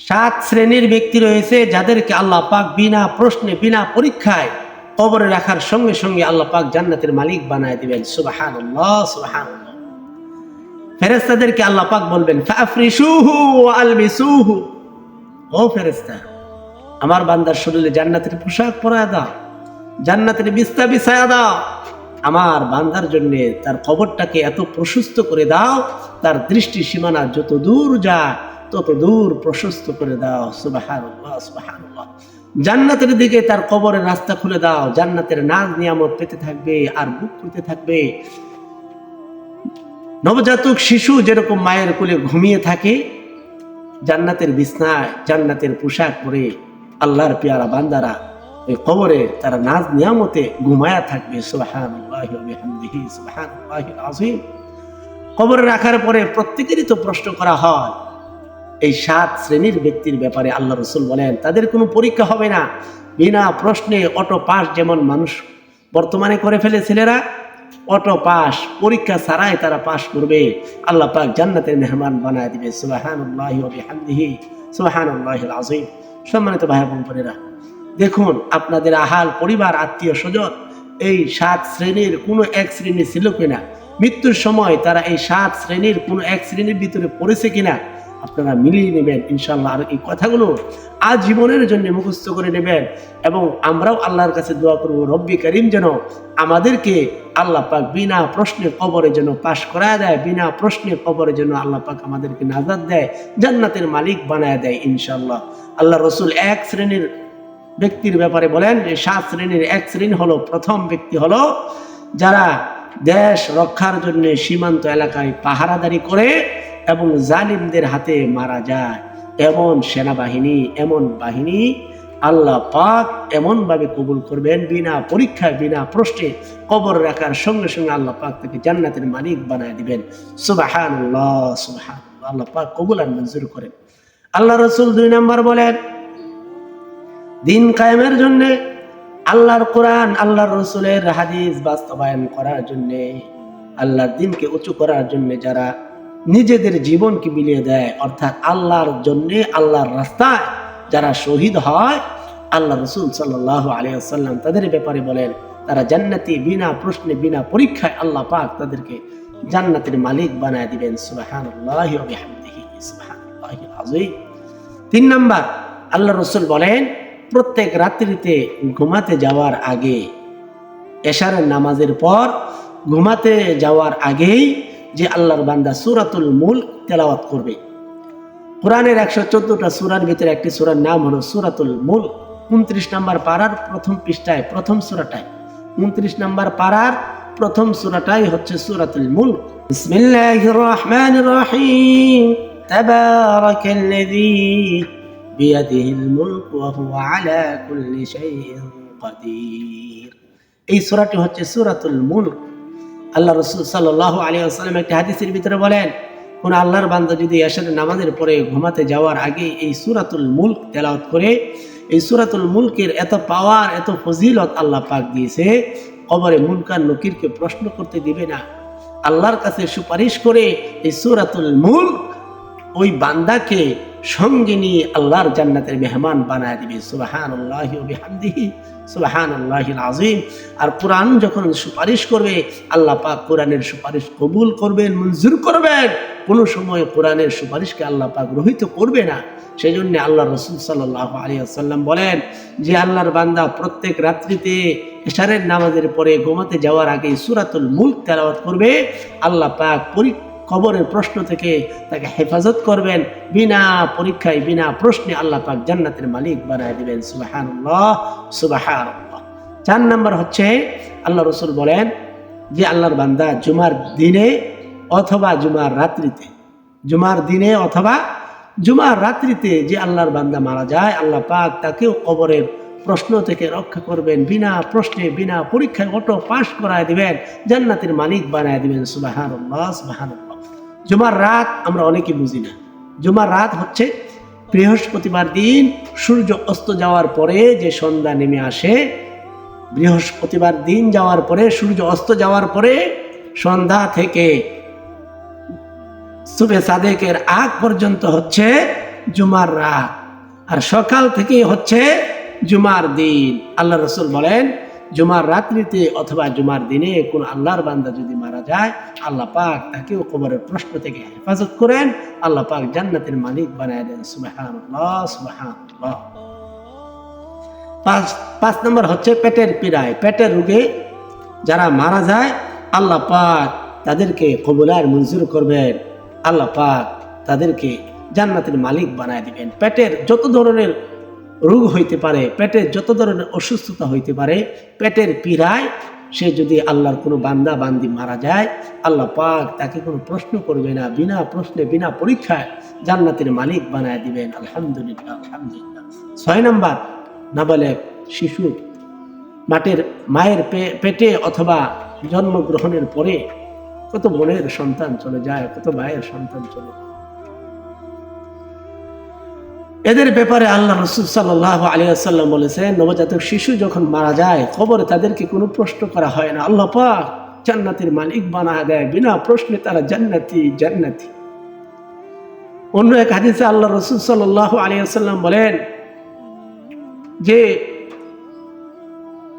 সাত শ্রেণির ব্যক্তি রয়েছে যাদেরকে আল্লাহ পাক বিনা প্রশ্নে, বিনা পরীক্ষায় কবরে রাখার সঙ্গে সঙ্গে আল্লাহ পাক জান্নাতের মালিক বানায় দিবেন। সুবাহান সুবাহান ফেরেস্তাদেরকে আল্লাহ পাক বলবেন ও ফেরেস্তা আমার বান্দার শরীরে জান্নাতের পোশাক পরায় দাও, জান্নাতের বিস্তা বিছায়া দাও। আমার বান্দার জন্য তার কবরটাকে এত প্রশস্ত করে দাও, তার দৃষ্টি সীমানা যত দূর যায় তত দূর প্রশস্ত করে দাও, সুবাহানুল্লাহ জান্নাতের দিকে তার কবরের রাস্তা খুলে দাও, জান্নাতের নাজ নিয়ামত পেতে থাকবে আর বুক করতে থাকবে। নবজাতক শিশু যেরকম মায়ের কোলে ঘুমিয়ে থাকে, জান্নাতের বিছনায়, জান্নাতের পোশাক পরে আল্লাহর পেয়ারা বান্দারা ওই কবরে তারা নাজ নিয়ামতে ঘুমায়া থাকবে কবরে রাখার পরে প্রত্যেকেরই তো প্রশ্ন করা হয় এই সাত শ্রেণির ব্যক্তির ব্যাপারে আল্লাহ রসুল বলেন, তাদের কোনো পরীক্ষা হবে না। বিনা প্রশ্নে অটো পাস যেমন মানুষ বর্তমানে করে ফেলে ছেলেরা, অটো পাস, পরীক্ষা ছাড়াই তারা পাস করবে। আল্লাহ পাক জান্নাতের মেহমান বানায় দিবে। সুবহানাল্লাহিল আযীম। সম্মানিত ভাই বোন বোনেরা, দেখুন আপনাদের আহাল, পরিবার, আত্মীয় স্বজন, এই সাত শ্রেণির কোনো এক শ্রেণি ছিল কিনা? মৃত্যুর সময় তারা এই সাত শ্রেণির কোনো এক শ্রেণির ভিতরে পড়েছে কিনা? আপনারা মিলিয়ে নেবেন ইনশাল্লাহ আর এই কথাগুলো আজ জীবনের জন্য মুখস্থ করে নেবেন এবং আমরাও আল্লাহর কাছে দোয়া করব, রব্বি করিম যেন আমাদেরকে আল্লাহ পাক বিনা প্রশ্নে কবরে যেন পাশ করা দেয়, বিনা প্রশ্নে কবরে যেন আল্লাহ পাক আমাদেরকে নাজাদ দেয়, জান্নাতের মালিক বানায় দেয় ইনশাল্লাহ আল্লাহ রসুল এক শ্রেণির ব্যক্তির ব্যাপারে বলেন যে, সাত শ্রেণির এক শ্রেণি হলো, প্রথম ব্যক্তি হলো যারা দেশ রক্ষার জন্য সীমান্ত এলাকায় পাহারাদারি করে এবং জালিমদের হাতে মারা যায়। এমন সেনাবাহিনী, এমন বাহিনী আল্লাহ পাক এমনভাবে কবুল করবেন, বিনা পরীক্ষায়, বিনা প্রশ্নে কবর রাখার সঙ্গে সঙ্গে আল্লাহ পাক তাকে জান্নাতের মালিক বানায় দিবেন। সুবাহান আল্লাহ পাক কবুল আর মঞ্জুর করেন। আল্লাহ রসুল দুই নম্বর বলেন, দিন কায়েমের জন্য আল্লাহর কোরআন, আল্লাহর রসুলের হাদিস বাস্তবায়ন করার জন্য, আল্লাহর দিনকে উঁচু করার জন্য যারা নিজেদের জীবনকে বিলিয়ে দেয়। অর্থাৎ আল্লাহর জন্য, আল্লাহর রাস্তায় যারা শহীদ হয়, আল্লাহ রসুল সাল্লাহ আলিয়াল্লাম তাদের ব্যাপারে বলেন, তারা জান্নাতি বিনা প্রশ্নে, বিনা পরীক্ষায় আল্লাহ পাক তাদেরকে জান্নাতের মালিক বানায় দিবেন। তিন নাম্বার, আল্লাহ রসুল বলেন, প্রত্যেক রাত্রিতে ঘুমাতে যাওয়ার আগে, এশারের নামাজের পর ঘুমাতে যাওয়ার আগেই যে আল্লাহর বান্দা সুরাতুল মুল তেলাওয়াত করবে। কোরআনের একশো চোদ্দটা সুরার ভিতরে একটি সুরার নাম হলো সুরাতুল মুল উনত্রিশ নম্বর পাড়ার প্রথম পৃষ্ঠায়, প্রথম সুরাটায়। উনত্রিশ নম্বর পাড়ার প্রথম সুরাটাই হচ্ছে সুরাতুল মুল বিসমিল্লাহির রহমানির রহিম তাবারাকাল্লাযী বিয়াদিহিল মুলক ওয়া হুয়া আলা কুল্লি শাইইন কাদির। এই সূরাটি হচ্ছে সূরাতুল মুলক। আল্লাহ রসুল সাল্লাহ আলী আসসালাম একটি হাদিসের ভিতরে বলেন, কোন আল্লাহর বান্দা যদি এসের নামাজের পরে ঘুমাতে যাওয়ার আগে এই সুরাতুল মুল্ক তেলাওয়াত করে, এই সুরাতুল মুলকের এত পাওয়ার, এত ফজিলত আল্লাহ পাক দিয়েছে, কবরে মুনকার নকিরকে প্রশ্ন করতে দিবে না। আল্লাহর কাছে সুপারিশ করে এই সুরাতুল মুল্ক ওই বান্দাকে সঙ্গে নিয়ে আল্লাহর জান্নাতের মেহমান বানায় দিবে। সুবাহান আল্লাহ বিহামদিহি। সুবাহান আল্লাহিল আজিম আর কোরআন যখন সুপারিশ করবে, আল্লাহ পাক কোরআনের সুপারিশ কবুল করবেন, মঞ্জুর করবেন। কোনো সময় কোরআনের সুপারিশকে আল্লাহ পাক রহিত করবে না। সেই জন্য আল্লাহ রসুল সাল্লাহ আলী আসাল্লাম বলেন যে, আল্লাহর বান্দা প্রত্যেক রাত্রিতে এশারের নামাজের পরে ঘুমাতে যাওয়ার আগে সুরাতুল মুল্ক তেলাওয়াত করবে। আল্লাহ পাক পরীক্ষা কবরের প্রশ্ন থেকে তাকে হেফাজত করবেন। বিনা পরীক্ষায়, বিনা প্রশ্নে আল্লাহ পাক জান্নাতের মালিক বানায় দিবেন। সুবাহানুল্লাহ সুবাহান চার নম্বর হচ্ছে, আল্লাহ রসুল বলেন যে আল্লাহর বান্দা জুমার দিনে অথবা জুমার রাত্রিতে, জুমার দিনে অথবা জুমার রাত্রিতে যে আল্লাহর বান্দা মারা যায়, আল্লাহ পাক তাকেও কবরের প্রশ্ন থেকে রক্ষা করবেন। বিনা প্রশ্নে, বিনা পরীক্ষায় অটো পাশ করায় দিবেন, জান্নাতের মালিক বানায় দিবেন। সুবাহান সুবাহান জুমার রাত আমরা অনেকে বুঝি না। জুমার রাত হচ্ছে বৃহস্পতিবার দিন, সূর্য অস্ত যাওয়ার পরে যে সন্ধ্যা নেমে আসে, বৃহস্পতিবার দিন যাওয়ার পরে, সূর্য অস্ত যাওয়ার পরে সন্ধ্যা থেকে সুবে সাদেকের আগ পর্যন্ত হচ্ছে জুমার রাত। আর সকাল থেকে হচ্ছে জুমার দিন। আল্লাহ রসুল বলেন জুমার রাত্রিতে অথবা জুমার দিনে কোন আল্লাহর বান্দা যদি মারা যায়, আল্লাহ পাক তাকেও কবরের প্রশ্ন থেকে হেফাজত করেন। আল্লাহ পাক জান্নাতের মালিক বানায় দেন। সুবাহান্লাহ সুবাহান্লাহ পাঁচ পাঁচ নম্বর হচ্ছে পেটের পীড়ায়। পেটের রোগে যারা মারা যায়, আল্লাহ পাক তাদেরকে কবুলার মঞ্জুর করবেন। আল্লাহ পাক তাদেরকে জান্নাতের মালিক বানায় দিবেন। পেটের যত ধরনের রোগ হইতে পারে, পেটের যত ধরনের অসুস্থতা হইতে পারে, পেটের পীড়ায় সে যদি আল্লাহর কোনো বান্দা, বান্দি মারা যায়, আল্লাহ পাক তাকে কোনো প্রশ্ন করবে না, বিনা প্রশ্নে, বিনা পরীক্ষায় জান্নাতের মালিক বানায় দিবেন। আলহামদুলিল্লাহ আলহামদুলিল্লাহ। ছয় নম্বর নাবালেক শিশু মাটির মায়ের পেটে অথবা জন্মগ্রহণের পরে কত বোনের সন্তান চলে যায়, কত ভাইয়ের সন্তান চলে যায়। এদের ব্যাপারে আল্লাহ রসুল সাল্লাহ আলিয়াল্লাম বলেছেন, নবজাতক শিশু যখন মারা যায় খবরে তাদেরকে কোনো প্রশ্ন করা হয় না। আল্লাহ পাক জান্নাতের মালিক বানা দেয়, বিনা প্রশ্নে তারা জান্নাতি জান্নাতি। অন্য এক হাদিসে আল্লাহ রসুল সাল্লাহ আলিয়াল্লাম বলেন যে,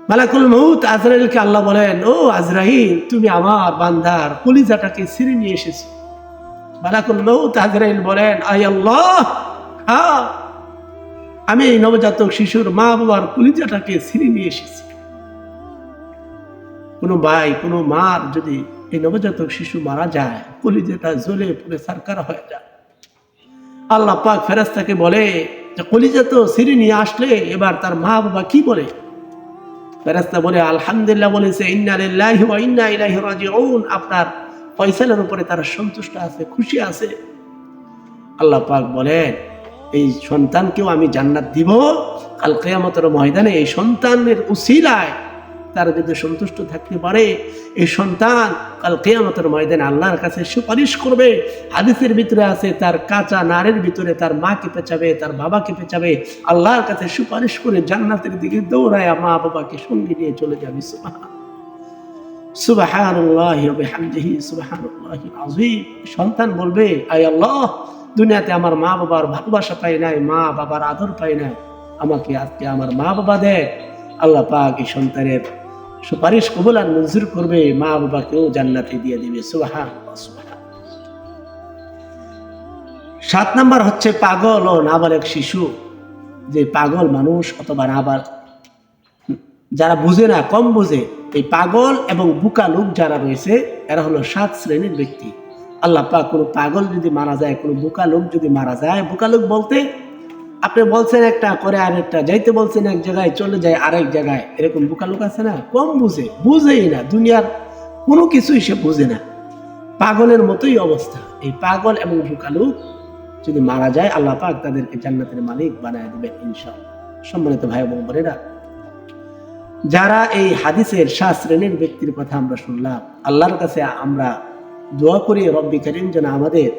মালাকুল মৌত আজরাইলকে আল্লাহ বলেন, ও আজরাইল, তুমি আমার বান্দার কলিজাটাকে ছিঁড়ে নিয়ে এসেছ। মালাকুল মৌত আজরাইল বলেন আই আল্লাহ হ্যাঁ আমি এই নবজাতক শিশুর মা বাবার কলিজাটাকে ছিঁড়ে নিয়ে এসেছি। কোনো ভাই, কোনো মার যদি এই নবজাতক শিশু মারা যায়, কলিজাটা জ্বলে পুরে সারকার হয়ে যায়। আল্লাহ পাক ফেরাস্তাকে বলে যে, কলিজা তো ছিঁড়ে নিয়ে আসলে, এবার তার মা বাবা কি বলে? ফেরাস্তা বলে, আলহামদুলিল্লাহ বলেছে, ইন্না লিল্লাহি ওয়া ইন্না ইলাইহি রাজিউন। আপনার ফয়সালার উপরে তারা সন্তুষ্ট আছে, খুশি আছে। আল্লাহ পাক বলেন এই সন্তানকেও আমি জান্নাত দিব। কাল কেয়ামতের ময়দানে এই সন্তানের উসিলায় তারা যদি সন্তুষ্ট থাকতে পারে, এই সন্তান কাল কেয়ামতের ময়দানে আল্লাহর কাছে সুপারিশ করবে। হাদিসের ভিতরে আছে, তার কাঁচা নারের ভিতরে তার মাকে পেঁচাবে, তার বাবাকে পেঁচাবে। আল্লাহর কাছে সুপারিশ করে জান্নাতের দিকে দৌড়ায় মা বাবাকে সঙ্গে নিয়ে চলে যাবে। সুবহানাল্লাহিল সন্তান বলবে, আয় আল্লাহ দুনিয়াতে আমার মা বাবার ভালোবাসা পাই নাই, মা বাবার আদর পাই নাই। আমাকে আজকে আমার মা বাবা দেয় আল্লাহ পাক এই সন্তানের সুপারিশ কবুল আর মঞ্জুর করবে। মা বাবাকেও জান্নাতে দিয়ে দিবে। সুবহান সাত নাম্বার হচ্ছে পাগল ও নাবালক শিশু। যে পাগল মানুষ অথবা নাবাল যারা বুঝে না, কম বুঝে, এই পাগল এবং বুকা লোক যারা রয়েছে, এরা হলো সাত শ্রেণির ব্যক্তি। আল্লাহ পাক কোনো পাগল যদি মারা যায়, কোনো বোকা লোক যদি মারা যায়, বোকা লোক বলতে আপনি বলছেন একটা, করে আরেকটা যাইতে বলছেন এক জায়গায়, চলে যায় আরেক জায়গায়, এরকম বোকা লোক আছে না? কম বুঝে, বুঝেই না, দুনিয়ার কোনো কিছুই সে বুঝে না। পাগলের মতোই অবস্থা। এই পাগল এবং বোকা লোক যদি মারা যায়, আল্লাহ পাক তাদেরকে জান্নাতের মালিক বানায় দেবেন ইনশাআল্লাহ। সম্মানিত ভাই এবং বোনেরা, যারা এই হাদিসের শাহ শ্রেণির ব্যক্তির কথা আমরা শুনলাম, আল্লাহর কাছে আমরা দোয়া করি রব্বি করিম যেন আমাদের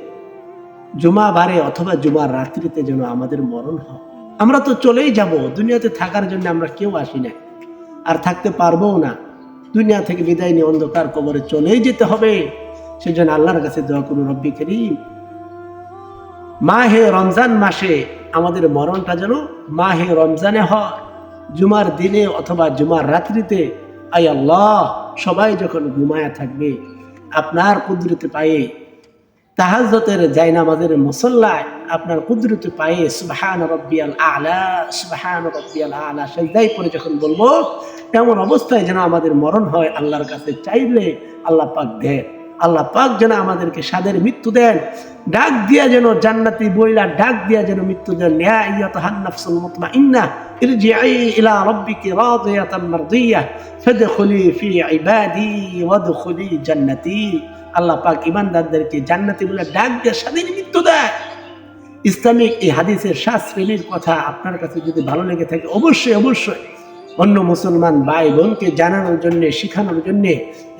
জুমা বারে অথবা জুমার রাত্রিতে যেন আমাদের মরণ হয়। আমরা তো চলেই যাব, দুনিয়াতে থাকার জন্য আমরা কেউ আসি না আর থাকতে পারব না। দুনিয়া থেকে বিদায় নিয়ে অন্ধকার কবরে চলেই যেতে হবে। সেজন্য আল্লাহর কাছে দোয়া করুন, রব্বি করিম। মাহে রমজান মাসে আমাদের মরণটা যেন মাহে রমজানে হয়। জুমার দিনে অথবা জুমার রাত্রিতে আই আল্লাহ, সবাই যখন ঘুমায়া থাকবে আপনার কুদরতে পায়ে তাহাজতের জায়নামাজের মুসল্লায় আপনার কুদরতে পায়ে সুবাহান রব্বিয়াল আলা, সুবাহান রব্বিয়াল আলা সেজদাই পরে যখন বলব, তেমন অবস্থায় যেন আমাদের মরণ হয় আল্লাহর কাছে চাইলে আল্লাহ পাক দেন। আল্লাহ পাক যেন আমাদেরকে স্বাদের মৃত্যু দেন। ডাক দিয়া যেন জান্নাতি বইলা ডাক দিয়া যেন মৃত্যু দেন। ইয়া আইয়াতুহান নাফসুল মুতমাইন্না ইরজিই ইলা রাব্বিকি রাদিয়াতান মারদিয়াহ ফাদখুলি ফি ইবাদি ওয়াদখুলি জান্নাতি। আল্লাহ পাক ইমানদারদেরকে জান্নাতি বলে ডাক দিয়ে স্বাধীন মৃত্যু দেয় ইসলামিক এই হাদিসের সাত শ্রেণির কথা আপনার কাছে যদি ভালো লেগে থাকে, অবশ্যই অবশ্যই অন্য মুসলমান ভাই বোনকে জানানোর জন্য, শেখানোর জন্য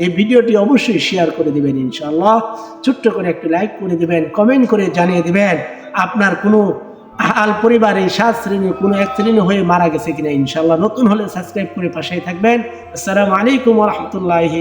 এই ভিডিওটি অবশ্যই শেয়ার করে দেবেন ইনশাল্লাহ ছোট্ট করে একটু লাইক করে দেবেন কমেন্ট করে জানিয়ে দেবেন, আপনার কোনো আল পরিবারে সাত শ্রেণি কোনো এক শ্রেণি হয়ে মারা গেছে কিনা ইনশাল্লাহ নতুন হলে সাবস্ক্রাইব করে পাশেই থাকবেন। আসসালামু আলাইকুম রহমতুল্লাহি